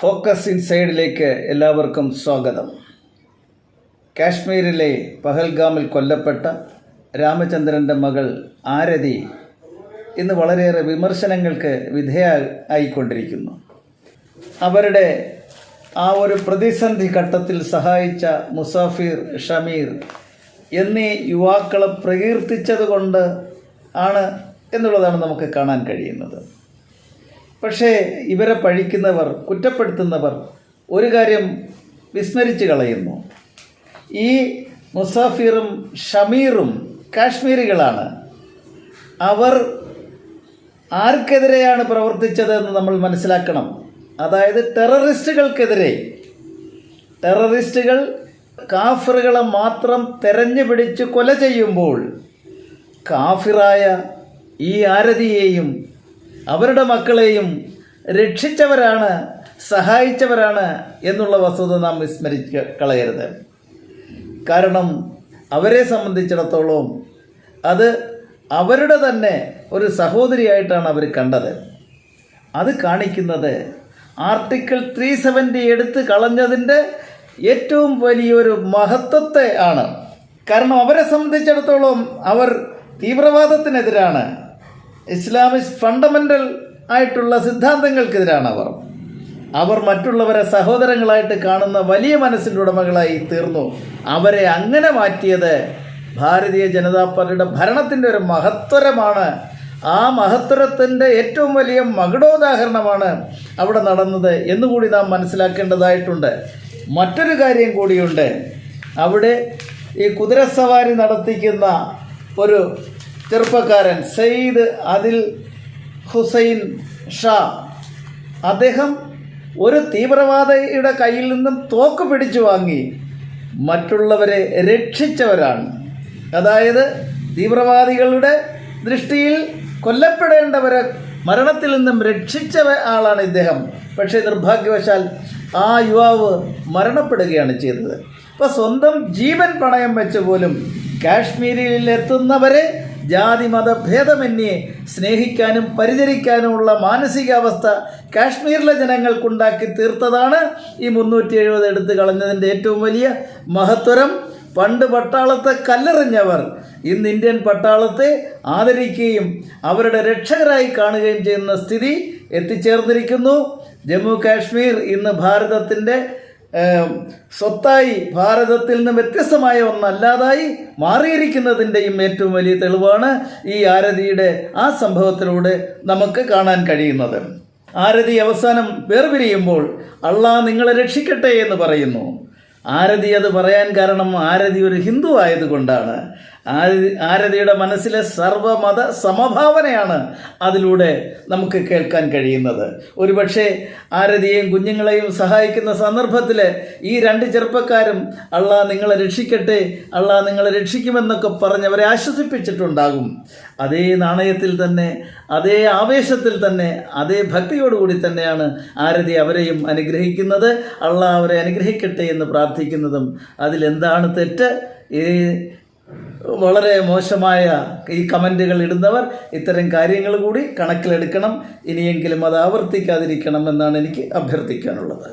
Focus ഇൻസൈഡിലേക്ക് എല്ലാവർക്കും സ്വാഗതം. കാശ്മീരിലെ പഹൽഗാമിൽ കൊല്ലപ്പെട്ട രാമചന്ദ്രന്റെ മകൾ ആരതി ഇന്ന് വളരെയേറെ വിമർശനങ്ങൾക്ക് വിധേയ ആയിക്കൊണ്ടിരിക്കുന്നു. അവരുടെ ആ ഒരു പ്രതിസന്ധി ഘട്ടത്തിൽ സഹായിച്ച മുസാഫിർ ഷമീർ എന്നീ യുവാക്കളെ പ്രകീർത്തിച്ചതുകൊണ്ട് ആണ് എന്നുള്ളതാണ് നമുക്ക് കാണാൻ കഴിയുന്നത്. പക്ഷേ ഇവരെ പഴിക്കുന്നവർ കുറ്റപ്പെടുത്തുന്നവർ ഒരു കാര്യം വിസ്മരിച്ചു കളയുന്നു. ഈ മുസാഫിറും ഷമീറും കാശ്മീരികളാണ്. അവർ ആർക്കെതിരെയാണ് പ്രവർത്തിച്ചതെന്ന് നമ്മൾ മനസ്സിലാക്കണം. അതായത് ടെററിസ്റ്റുകൾക്കെതിരെ. ടെററിസ്റ്റുകൾ കാഫിറുകളെ മാത്രം തെരഞ്ഞു പിടിച്ച് കൊല ചെയ്യുമ്പോൾ കാഫിറായ ഈ ആരതിയെയും അവരുടെ മക്കളെയും രക്ഷിച്ചവരാണ് സഹായിച്ചവരാണ് എന്നുള്ള വസ്തുത നാം വിസ്മരിച്ച് കളയരുത് കാരണം അവരെ സംബന്ധിച്ചിടത്തോളം അത് അവരുടെ തന്നെ ഒരു സഹോദരിയായിട്ടാണ് അവർ കണ്ടത്. അത് കാണിക്കുന്നത് ആർട്ടിക്കിൾ ത്രീ സെവന്റി എടുത്ത് കളഞ്ഞതിന്റെ ഏറ്റവും വലിയൊരു മഹത്വത്തെ ആണ്. കാരണം അവരെ സംബന്ധിച്ചിടത്തോളം അവർ തീവ്രവാദത്തിനെതിരാണ്. ഇസ്ലാമിക് ഫണ്ടമെന്റൽ ആയിട്ടുള്ള സിദ്ധാന്തങ്ങൾക്കെതിരാണ് അവർ അവർ മറ്റുള്ളവരെ സഹോദരങ്ങളായിട്ട് കാണുന്ന വലിയ മനസ്സിന്റെ ഉടമകളായി തീർന്നു. അവരെ അങ്ങനെ മാറ്റിയത് ഭാരതീയ ജനതാ പാർട്ടിയുടെ ഭരണത്തിന്റെ ഒരു മഹത്വരമാണ്. ആ മഹത്വരത്തിന്റെ ഏറ്റവും വലിയ മകുടോദാഹരണമാണ് അവിടെ നടന്നത് എന്നുകൂടി നാം മനസ്സിലാക്കേണ്ടതായിട്ടുണ്ട്. മറ്റൊരു കാര്യം കൂടിയുണ്ട്. അവിടെ ഈ കുതിരസവാരി നടത്തിക്കുന്ന ഒരു ചെറുപ്പക്കാരൻ സെയ്ദ് അതിൽ ഹുസൈൻ ഷാ. അദ്ദേഹം ഒരു തീവ്രവാദിയുടെ കയ്യിൽ നിന്നും തോക്ക് പിടിച്ചു വാങ്ങി. മറ്റുള്ളവരെ രക്ഷിച്ചവരാണ്. അതായത് തീവ്രവാദികളുടെ ദൃഷ്ടിയിൽ കൊല്ലപ്പെടേണ്ടവരെ മരണത്തിൽ നിന്നും രക്ഷിച്ച ആളാണ് ഇദ്ദേഹം. പക്ഷേ നിർഭാഗ്യവശാൽ ആ യുവാവ് മരണപ്പെടുകയാണ് ചെയ്തത്. അപ്പോൾ സ്വന്തം ജീവൻ പണയം വെച്ച് പോലും കാശ്മീരിൽ എത്തുന്നവരെ ജാതി മത ഭേദമന്യേ സ്നേഹിക്കാനും പരിചരിക്കാനുമുള്ള മാനസികാവസ്ഥ കാശ്മീരിലെ ജനങ്ങൾക്കുണ്ടാക്കി തീർത്തതാണ് ഈ മുന്നൂറ്റി എഴുപത് എടുത്തു കളഞ്ഞതിന്റെ ഏറ്റവും വലിയ മഹത്വരം. പണ്ട് പട്ടാളത്തെ കല്ലെറിഞ്ഞവർ ഇന്ന് ഇന്ത്യൻ പട്ടാളത്തെ ആദരിക്കുകയും അവരുടെ രക്ഷകരായി കാണുകയും ചെയ്യുന്ന സ്ഥിതി എത്തിച്ചേർന്നിരിക്കുന്നു. ജമ്മു കാശ്മീർ ഇന്ന് ഭാരതത്തിന്റെ സ്വത്തായി ഭാരതത്തിൽ നിന്ന് വ്യത്യസ്തമായ ഒന്നല്ലാതായി മാറിയിരിക്കുന്നതിന്റെയും ഏറ്റവും വലിയ തെളിവാണ് ഈ ആരതിയുടെ ആ സംഭവത്തിലൂടെ നമുക്ക് കാണാൻ കഴിയുന്നത്. ആരതി അവസാനം വേർപിരിയുമ്പോൾ അള്ളാ നിങ്ങളെ രക്ഷിക്കട്ടെ എന്ന് പറയുന്നു. ആരതി അത് പറയാൻ കാരണം ആരതി ഒരു ഹിന്ദു ആയതുകൊണ്ടാണ്. ആരതിയുടെ മനസ്സിലെ സർവമത സമഭാവനയാണ് അതിലൂടെ നമുക്ക് കേൾക്കാൻ കഴിയുന്നത്. ഒരുപക്ഷെ ആരതിയെയും കുഞ്ഞുങ്ങളെയും സഹായിക്കുന്ന സന്ദർഭത്തിൽ ഈ രണ്ട് ചെറുപ്പക്കാരും അള്ളാഹ് നിങ്ങളെ രക്ഷിക്കട്ടെ അള്ളാഹ് നിങ്ങളെ രക്ഷിക്കുമെന്നൊക്കെ പറഞ്ഞ് അവരെ ആശ്വസിപ്പിച്ചിട്ടുണ്ടാകും. അതേ നാണയത്തിൽ തന്നെ അതേ ആവേശത്തിൽ തന്നെ അതേ ഭക്തിയോടുകൂടി തന്നെയാണ് ആരതി അവരെയും അനുഗ്രഹിക്കുന്നത്. അള്ളാഹ് അവരെ അനുഗ്രഹിക്കട്ടെ എന്ന് പ്രാർത്ഥിക്കുന്നതും അതിലെന്താണ് തെറ്റ്? ഈ വളരെ മോശമായ ഈ കമന്റുകൾ ഇടുന്നവർ ഇത്തരം കാര്യങ്ങൾ കൂടി കണക്കിലെടുക്കണം. ഇനിയെങ്കിലും അത് ആവർത്തിക്കാതിരിക്കണം എന്നാണ് എനിക്ക് അഭ്യർത്ഥിക്കാനുള്ളത്.